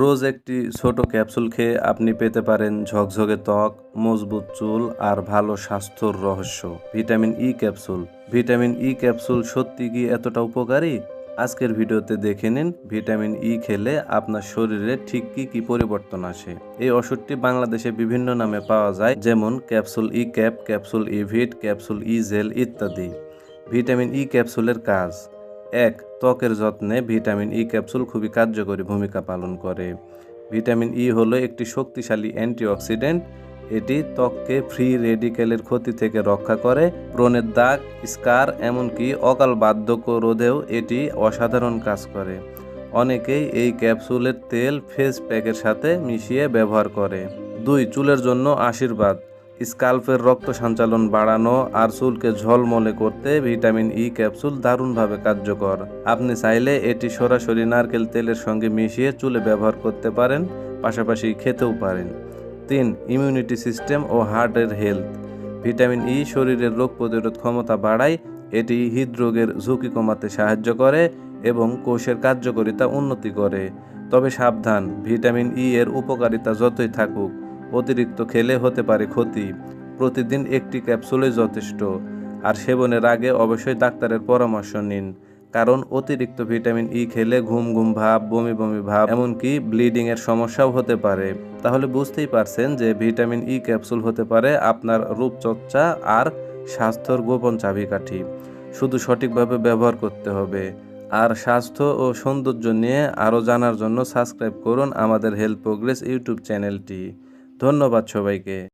রোজ একটি ছোট ক্যাপসুল খেয়ে আপনি পেতে পারেন ঝকঝকে ত্বক, মজবুত চুল আর ভালো স্বাস্থ্যর রহস্য। Vitamin E capsule. Vitamin E capsule সত্যি কি এতটা উপকারী? আজকের ভিডিওতে দেখে নিন ভিটামিন ই খেলে আপনার শরীরে ঠিক কি কি পরিবর্তন আসে। এই ওষুধটি বাংলাদেশে বিভিন্ন নামে পাওয়া যায়, যেমন capsule E cap capsule Evit capsule E gel ইত্যাদি। ভিটামিন ই ক্যাপসুলের কাজ। এক, ত্বকের যত্নে ভিটামিন ই ক্যাপসুল খুবই কার্যকরী ভূমিকা পালন করে। ভিটামিন ই হলো একটি শক্তিশালী অ্যান্টিঅক্সিডেন্ট। এটি ত্বককে ফ্রি রেডিকেলের ক্ষতি থেকে রক্ষা করে। ব্রণের দাগ, স্কার, এমনকি অকাল বার্ধক্য রোধেও এটি অসাধারণ কাজ করে। অনেকেই এই ক্যাপসুলের তেল ফেস প্যাকের সাথে মিশিয়ে ব্যবহার করে। দুই, চুলের জন্য আশীর্বাদ। স্কাল্পের রক্ত সঞ্চালন বাড়ানো আর চুলকে ঝলমলে করতে ভিটামিন ই ক্যাপসুল দারুণভাবে কার্যকর। আপনি চাইলে এটি সরাসরি নারকেল তেলের সঙ্গে মিশিয়ে চুলে ব্যবহার করতে পারেন, পাশাপাশি খেতেও পারেন। তিন ইমিউনিটি সিস্টেম ও হার্টের হেলথ ভিটামিন ই শরীরের রোগ প্রতিরোধ ক্ষমতা বাড়ায়, এটি হৃদরোগের ঝুঁকি কমাতে সাহায্য করে এবং কোষের কার্যকারিতা উন্নতি করে। তবে সাবধান, ভিটামিন ই এর উপকারিতা যতই থাকুক। অতিরিক্ত খেলে হতে পারে ক্ষতি। প্রতিদিন একটি ক্যাপসুলে যথেষ্ট। আর সেবনের আগে অবশ্যই ডাক্তারের পরামর্শ নিন। কারণ অতিরিক্ত ভিটামিন ই খেলে ঘুম ঘুম ভাব, বমি বমি ভাব, এমনকি ব্লিডিং এর সমস্যাও হতে পারে। তাহলে বুঝতেই পারছেন যে ভিটামিন ই ক্যাপসুল হতে পারে আপনার রূপচর্চা আর স্বাস্থ্যর গোপন চাবিকাঠি। শুধু সঠিকভাবে ব্যবহার করতে হবে। আর স্বাস্থ্য ও সৌন্দর্য নিয়ে আরও জানার জন্য সাবস্ক্রাইব করুন আমাদের হেলথ প্রোগ্রেস ইউটিউব চ্যানেলটি। ধন্যবাদ সবাইকে।